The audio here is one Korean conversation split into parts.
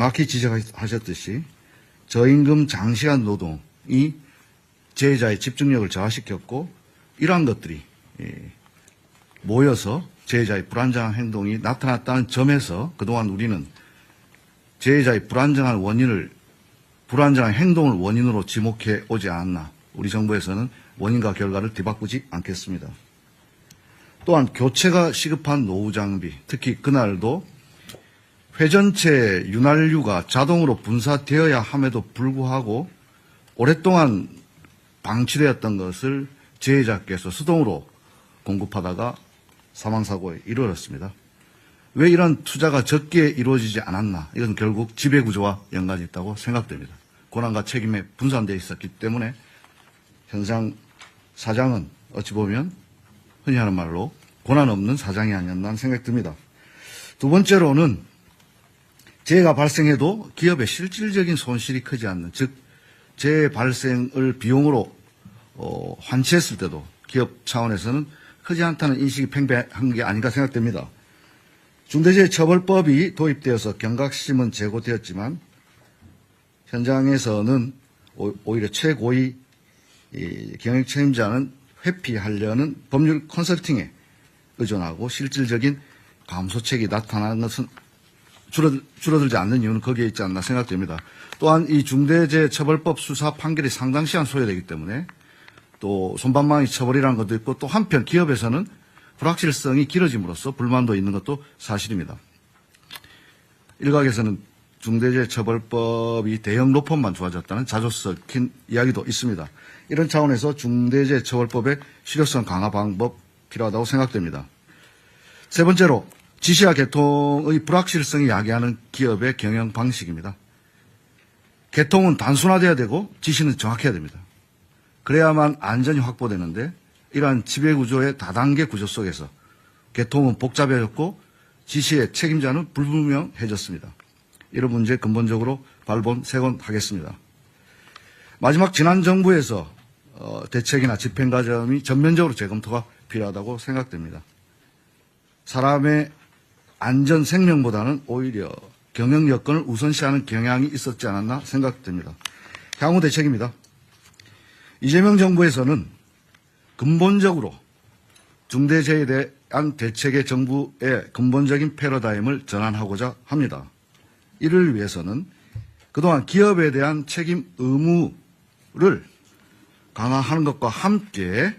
정확히 지적하셨듯이 저임금 장시간 노동이 재해자의 집중력을 저하시켰고 이러한 것들이 예, 모여서 재해자의 불안정한 행동이 나타났다는 점에서 그동안 우리는 재해자의 불안정한 원인을 불안정한 행동을 원인으로 지목해 오지 않았나 우리 정부에서는 원인과 결과를 뒤바꾸지 않겠습니다. 또한 교체가 시급한 노후 장비, 특히 그날도 회전체 윤활유가 자동으로 분사되어야 함에도 불구하고 오랫동안 방치되었던 것을 재해자께서 수동으로 공급하다가 사망사고에 이르렀습니다. 왜 이런 투자가 적게 이루어지지 않았나? 이건 결국 지배구조와 연관이 있다고 생각됩니다. 고난과 책임에 분산되어 있었기 때문에 현상 사장은 어찌 보면 흔히 하는 말로 고난 없는 사장이 아니었나 생각이 듭니다. 두 번째로는 재해가 발생해도 기업의 실질적인 손실이 크지 않는 즉 재해 발생을 비용으로 어, 환치했을 때도 기업 차원에서는 크지 않다는 인식이 팽배한 게 아닌가 생각됩니다. 중대재해처벌법이 도입되어서 경각심은 제고되었지만 현장에서는 오- 오히려 최고위 이 경영 책임자는 회피하려는 법률 컨설팅에 의존하고 실질적인 감소책이 나타나는 것은 줄어들, 줄어들지 않는 이유는 거기에 있지 않나 생각됩니다. 또한 이 중대재해처벌법 수사 판결이 상당 시간 소요되기 때문에 또 손방망이 처벌이라는 것도 있고 또 한편 기업에서는 불확실성이 길어짐으로써 불만도 있는 것도 사실입니다. 일각에서는 중대재해처벌법이 대형 로펌만 좋아졌다는 자조 섞인 이야기도 있습니다. 이런 차원에서 중대재해처벌법의 실효성 강화 방법 필요하다고 생각됩니다. 세 번째로 지시와 개통의 불확실성이 야기하는 기업의 경영 방식입니다. 개통은 단순화돼야 되고 지시는 정확해야 됩니다. 그래야만 안전이 확보되는데 이러한 지배구조의 다단계 구조 속에서 개통은 복잡해졌고 지시의 책임자는 불분명해졌습니다. 이런 문제 근본적으로 발본 세곤하겠습니다. 마지막 지난 정부에서 어, 대책이나 집행 과정이 전면적으로 재검토가 필요하다고 생각됩니다. 사람의 안전 생명보다는 오히려 경영 여건을 우선시하는 경향이 있었지 않았나 생각됩니다. 향후 대책입니다. 이재명 정부에서는 근본적으로 중대재해에 대한 대책의 정부의 근본적인 패러다임을 전환하고자 합니다. 이를 위해서는 그동안 기업에 대한 책임 의무를 강화하는 것과 함께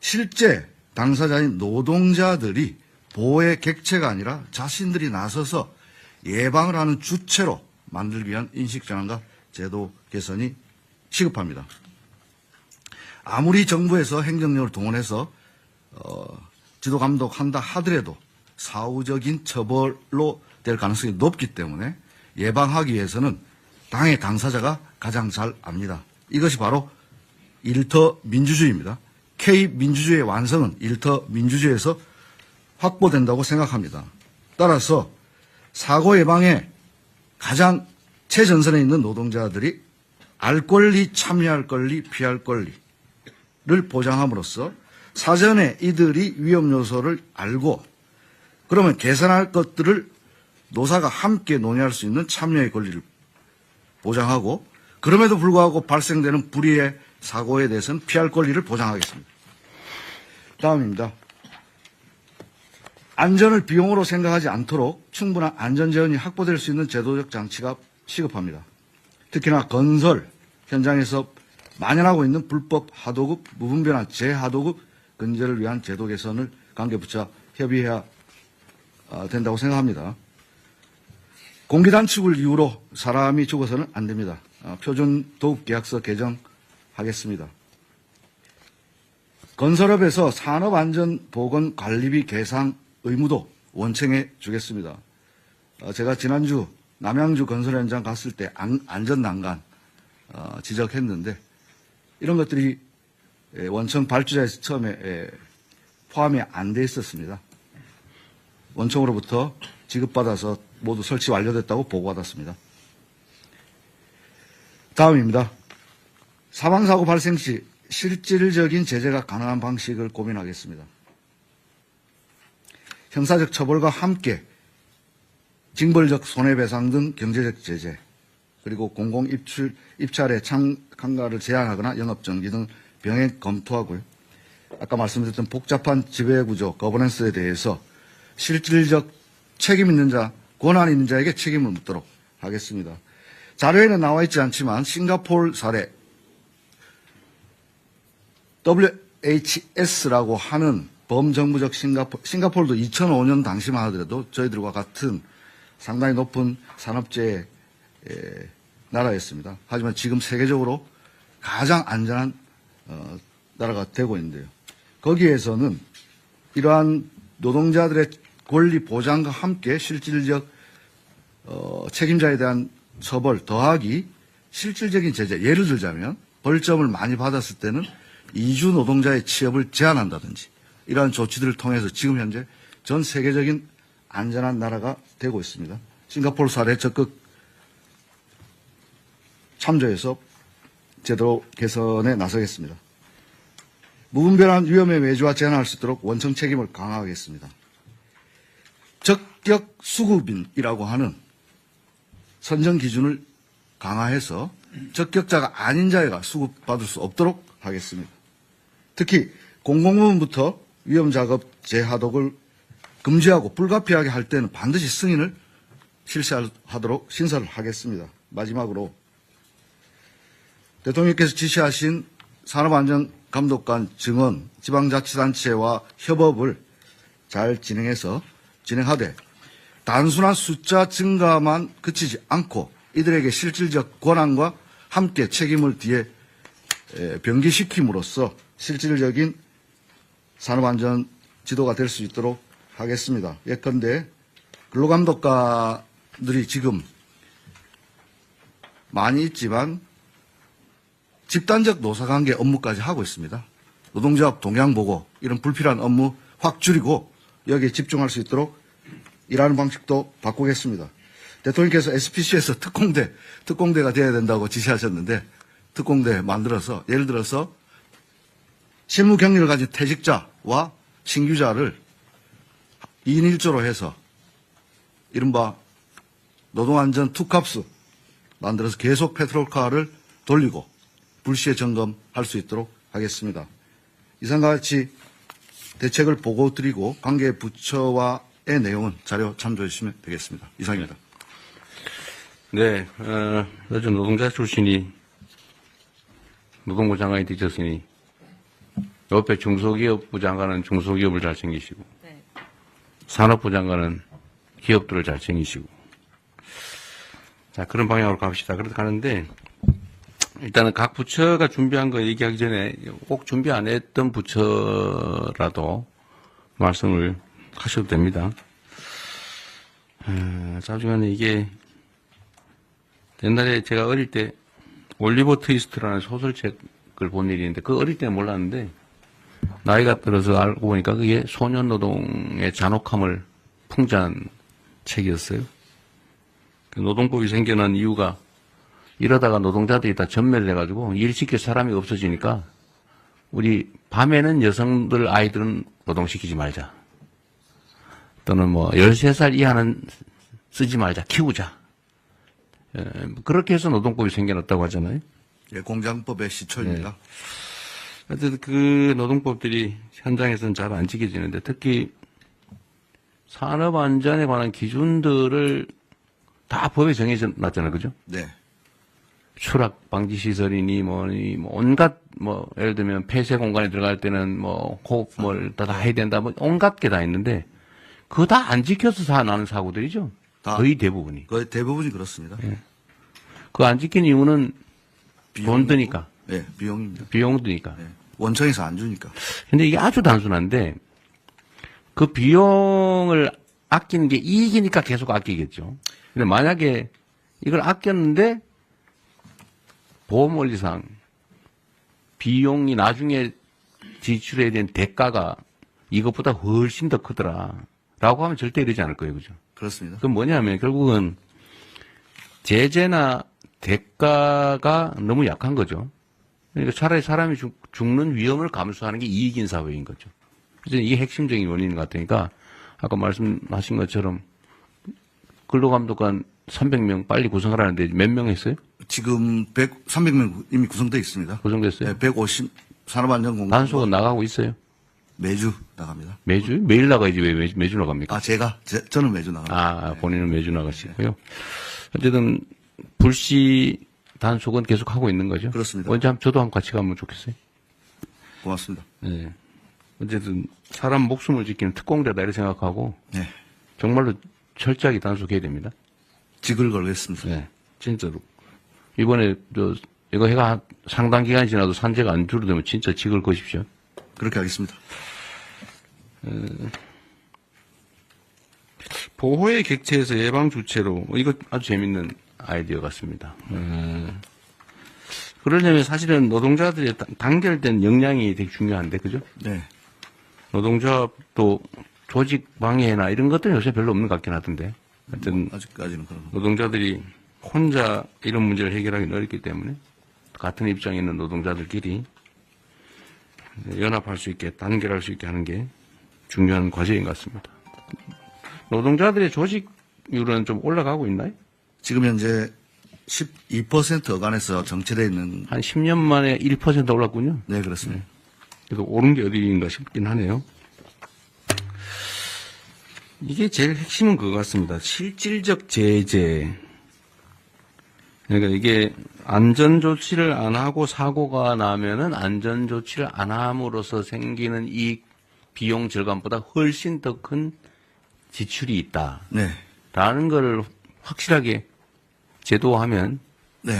실제 당사자인 노동자들이 보호의 객체가 아니라 자신들이 나서서 예방을 하는 주체로 만들기 위한 인식 전환과 제도 개선이 시급합니다. 아무리 정부에서 행정력을 동원해서 어, 지도 감독한다 하더라도 사후적인 처벌로 될 가능성이 높기 때문에 예방하기 위해서는 당의 당사자가 가장 잘 압니다. 이것이 바로 일터 민주주의입니다. K 민주주의의 완성은 일터 민주주의에서 확보된다고 생각합니다. 따라서 사고 예방에 가장 최전선에 있는 노동자들이 알 권리, 참여할 권리, 피할 권리를 보장함으로써 사전에 이들이 위험 요소를 알고 그러면 개선할 것들을 노사가 함께 논의할 수 있는 참여의 권리를 보장하고 그럼에도 불구하고 발생되는 불의의 사고에 대해서는 피할 권리를 보장하겠습니다. 다음입니다. 안전을 비용으로 생각하지 않도록 충분한 안전 재원이 확보될 수 있는 제도적 장치가 시급합니다. 특히나 건설 현장에서 만연하고 있는 불법 하도급, 무분별한 재하도급 근절을 위한 제도 개선을 관계부처 협의해야 아, 된다고 생각합니다. 공기단축을 이유로 사람이 죽어서는 안 됩니다. 아, 표준 도급계약서 개정하겠습니다. 건설업에서 산업안전보건관리비 계상 의무도 원청해 주겠습니다. 어, 제가 지난주 남양주 건설 현장 갔을 때 안, 안전난간 어, 지적했는데 이런 것들이 예, 원청 발주자에서 처음에 예, 포함이 안 돼 있었습니다. 원청으로부터 지급받아서 모두 설치 완료됐다고 보고받았습니다. 다음입니다. 사망사고 발생 시 실질적인 제재가 가능한 방식을 고민하겠습니다. 형사적 처벌과 함께 징벌적 손해배상 등 경제적 제재, 그리고 공공 입출, 입찰에 참, 참가를 제한하거나 영업 정지 등 병행 검토하고요. 아까 말씀드렸던 복잡한 지배구조, 거버넌스에 대해서 실질적 책임 있는 자, 권한 있는 자에게 책임을 묻도록 하겠습니다. 자료에는 나와 있지 않지만 싱가포르 사례 WHS라고 하는 범정부적 싱가포, 싱가포르도 2005년 당시만 하더라도 저희들과 같은 상당히 높은 산업재해 에, 나라였습니다. 하지만 지금 세계적으로 가장 안전한 어, 나라가 되고 있는데요. 거기에서는 이러한 노동자들의 권리 보장과 함께 실질적 어, 책임자에 대한 처벌 더하기 실질적인 제재 예를 들자면 벌점을 많이 받았을 때는 이주 노동자의 취업을 제한한다든지 이러한 조치들을 통해서 지금 현재 전 세계적인 안전한 나라가 되고 있습니다. 싱가포르 사례 적극 참조해서 제도 개선에 나서겠습니다. 무분별한 위험의 외주화 제한할 수 있도록 원청 책임을 강화하겠습니다. 적격 수급인이라고 하는 선정 기준을 강화해서 적격자가 아닌 자가 수급받을 수 없도록 하겠습니다. 특히 공공부문부터 위험 작업 재하독을 금지하고 불가피하게 할 때는 반드시 승인을 실시하도록 신설을 하겠습니다. 마지막으로 대통령께서 지시하신 산업안전감독관 증언 지방자치단체와 협업을 잘 진행해서 진행하되 단순한 숫자 증가만 그치지 않고 이들에게 실질적 권한과 함께 책임을 뒤에 에, 병기시킴으로써 실질적인 산업안전 지도가 될 수 있도록 하겠습니다. 예컨대 근로감독관들이 지금 많이 있지만 집단적 노사관계 업무까지 하고 있습니다. 노동조합 동향 보고 이런 불필요한 업무 확 줄이고 여기에 집중할 수 있도록 일하는 방식도 바꾸겠습니다. 대통령께서 SPC에서 특공대, 특공대가 돼야 된다고 지시하셨는데 특공대 만들어서 예를 들어서 실무 경력을 가진 퇴직자와 신규자를 2인 1조로 해서 이른바 노동안전 투캅스 만들어서 계속 페트롤카를 돌리고 불시에 점검할 수 있도록 하겠습니다. 이상과 같이 대책을 보고 드리고 관계 부처와의 내용은 자료 참조해 주시면 되겠습니다. 이상입니다. 네, 어, 노동자 출신이 노동부 장관이 되셨으니 옆에 중소기업부 장관은 중소기업을 잘 챙기시고 네. 산업부 장관은 기업들을 잘 챙기시고 자 그런 방향으로 갑시다. 그렇게 가는데 일단은 각 부처가 준비한 거 얘기하기 전에 꼭 준비 안 했던 부처라도 말씀을 하셔도 됩니다. 어, 짜증나는 이게 옛날에 제가 어릴 때 올리버 트위스트라는 소설책을 본 일이 있는데 그 어릴 때는 몰랐는데 나이가 들어서 알고 보니까 그게 소년 노동의 잔혹함을 풍자한 책이었어요. 그 노동법이 생겨난 이유가 이러다가 노동자들이 다 전멸을 해가지고 일 시킬 사람이 없어지니까 우리 밤에는 여성들 아이들은 노동시키지 말자. 또는 뭐 13살 이하는 쓰지 말자. 키우자. 예, 그렇게 해서 노동법이 생겨났다고 하잖아요. 예, 공장법의 시초입니다. 하여튼 그 노동법들이 현장에서는 잘 안 지켜지는데 특히 산업 안전에 관한 기준들을 다 법에 정해져 놨잖아요. 그죠? 네. 추락 방지 시설이니 뭐니 뭐 온갖 뭐 예를 들면 폐쇄 공간에 들어갈 때는 뭐 호흡 뭘다 다 해야 된다 뭐 온갖 게 다 있는데 그거 다 안 지켜서 사 나는 사고들이죠. 다. 거의 대부분이. 거의 대부분이 그렇습니다. 그안 지킨 이유는 돈 드니까 네, 비용입니다. 비용 드니까. 네. 원청에서 안 주니까. 근데 이게 아주 단순한데 그 비용을 아끼는 게 이익이니까 계속 아끼겠죠. 근데 만약에 이걸 아꼈는데 보험 원리상 비용이 나중에 지출해야 되는 대가가 이것보다 훨씬 더 크더라. 라고 하면 절대 이러지 않을 거예요. 그죠? 그렇습니다. 그건 뭐냐면 결국은 제재나 대가가 너무 약한 거죠. 그러니까 차라리 사람이 죽, 는 위험을 감수하는 게 이익인 사회인 거죠. 그래서 이게 핵심적인 원인인 것 같으니까 아까 말씀하신 것처럼 근로감독관 300명 빨리 구성하라는데 몇 명 했어요? 지금 100, 300명 이미 구성되어 있습니다. 구성됐어요? 네, 150 산업안전공단 단속은 나가고 있어요? 매주 나갑니다. 매주? 매일 나가야지 왜 매주, 매주 나갑니까? 아 제가 제- 저는 매주 나갑니다. 아, 본인은 매주 나가시고요. 어쨌든 불시 단속은 계속 하고 있는 거죠? 그렇습니다. 언제 한 저도 한 같이 가면 좋겠어요. 고맙습니다. 네. 어쨌든 사람 목숨을 지키는 특공대다 이렇게 생각하고 네, 정말로 철저하게 단속해야 됩니다. 직을 걸겠습니다. 네, 진짜로. 이번에 저 이거 해가 한 상당 기간 지나도 산재가 안 줄어들면 진짜 직을 거십시오. 그렇게 하겠습니다. 보호의 객체에서 예방 주체로 이거 아주 재밌는 아이디어 같습니다. 음. 그러려면 사실은 노동자들의 단- 단결된 역량이 되게 중요한데 그죠? 네, 노동조합도 조직 방해나 이런 것들은 요새 별로 없는 것 같긴 하던데. 하여튼 아직까지는 그런. 노동자들이 혼자 이런 문제를 해결하기 어렵기 때문에 같은 입장에 있는 노동자들끼리 연합할 수 있게 단결할 수 있게 하는 게 중요한 과제인 것 같습니다. 노동자들의 조직률은 좀 올라가고 있나요? 지금 현재 12% 어간에서 정체되어 있는 한 10년 만에 1% 올랐군요. 네 그렇습니다. 그래서 오른 게 어디인가 싶긴 하네요. 이게 제일 핵심은 그거 같습니다. 실질적 제재. 그러니까 이게 안전 조치를 안 하고 사고가 나면은 안전 조치를 안 함으로써 생기는 이 비용 절감보다 훨씬 더 큰 지출이 있다. 네, 라는 걸 확실하게 제도화하면 네,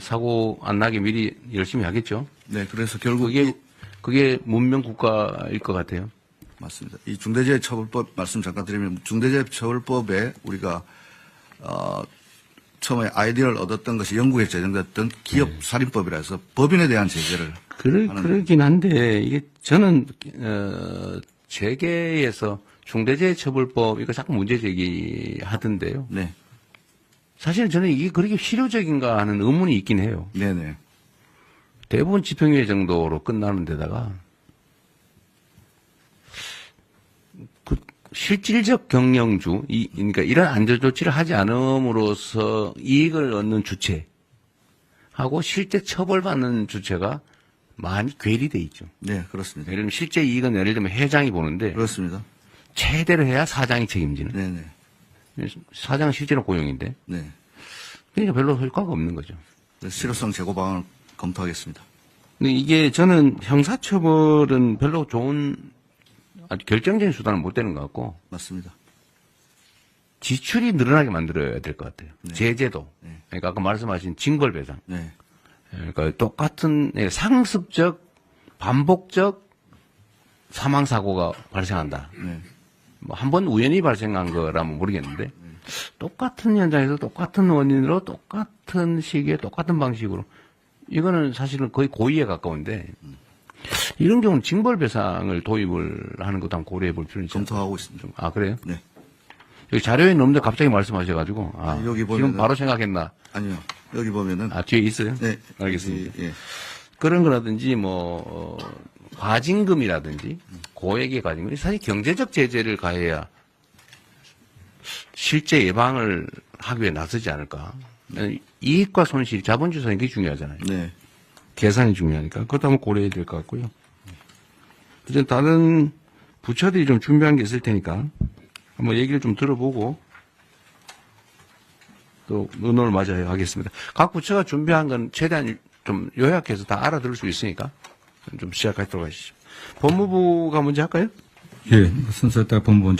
사고 안 나게 미리 열심히 하겠죠. 네. 그래서 결국 그게 그게 문명 국가일 것 같아요. 맞습니다. 이 중대재해처벌법 말씀 잠깐 드리면 중대재해처벌법에 우리가 어, 처음에 아이디어를 얻었던 것이 영국에 제정됐던 기업 살인법이라 해서 법인에 대한 제재를 그러, 그러긴 한데 이게 저는 어, 재계에서 중대재해처벌법 이거 자꾸 문제 제기하던데요. 네, 사실 저는 이게 그렇게 실효적인가 하는 의문이 있긴 해요. 네, 네, 대부분 집행유예 정도로 끝나는 데다가 그 실질적 경영주, 이, 그러니까 이런 안전 조치를 하지 않음으로써 이익을 얻는 주체 하고 실제 처벌받는 주체가 많이 괴리돼 있죠. 네, 그렇습니다. 예를 들면 실제 이익은 예를 들면 회장이 보는데 그렇습니다. 최대로 해야 사장이 책임지는. 네, 네, 사장은 실제로 고용인데 네. 그러니까 별로 효과가 없는 거죠. 그래서 실효성 제고 방안을 검토하겠습니다. 근데 이게 저는 형사처벌은 별로 좋은 아주 결정적인 수단은 못 되는 것 같고 맞습니다. 지출이 늘어나게 만들어야 될 것 같아요. 제재도. 그러니까 아까 말씀하신 징벌배상. 네, 그러니까 똑같은 예, 상습적 반복적 사망 사고가 발생한다. 네, 뭐 한 번 우연히 발생한 거라면 모르겠는데 똑같은 현장에서 똑같은 원인으로 똑같은 시기에 똑같은 방식으로 이거는 사실은 거의 고의에 가까운데 이런 경우는 징벌배상을 도입을 하는 것도 한번 고려해 볼 필요는. 검토하고 있습니다. 아 그래요? 네, 여기 자료에 없는데 갑자기 말씀하셔가지고 아, 아니, 여기 지금 보면은- 바로 생각했나? 아니요. 여기 보면은 아 뒤에 있어요? 네, 알겠습니다. 예, 그런 거라든지 뭐 어, 과징금이라든지 고액의 과징금 사실 경제적 제재를 가해야 실제 예방을 하기 위해 나서지 않을까. 이익과 손실, 자본주의사는 게 중요하잖아요. 네, 계산이 중요하니까 그것도 한번 고려해야 될 것 같고요. 이제 다른 부처들이 좀 준비한 게 있을 테니까 한번 얘기를 좀 들어보고 또 의논을 맞아야 하겠습니다. 각 부처가 준비한 건 최대한 좀 요약해서 다 알아들을 수 있으니까 좀 시작하도록 하시죠. 법무부가 먼저 할까요? 예, 순서에 따라 법무원장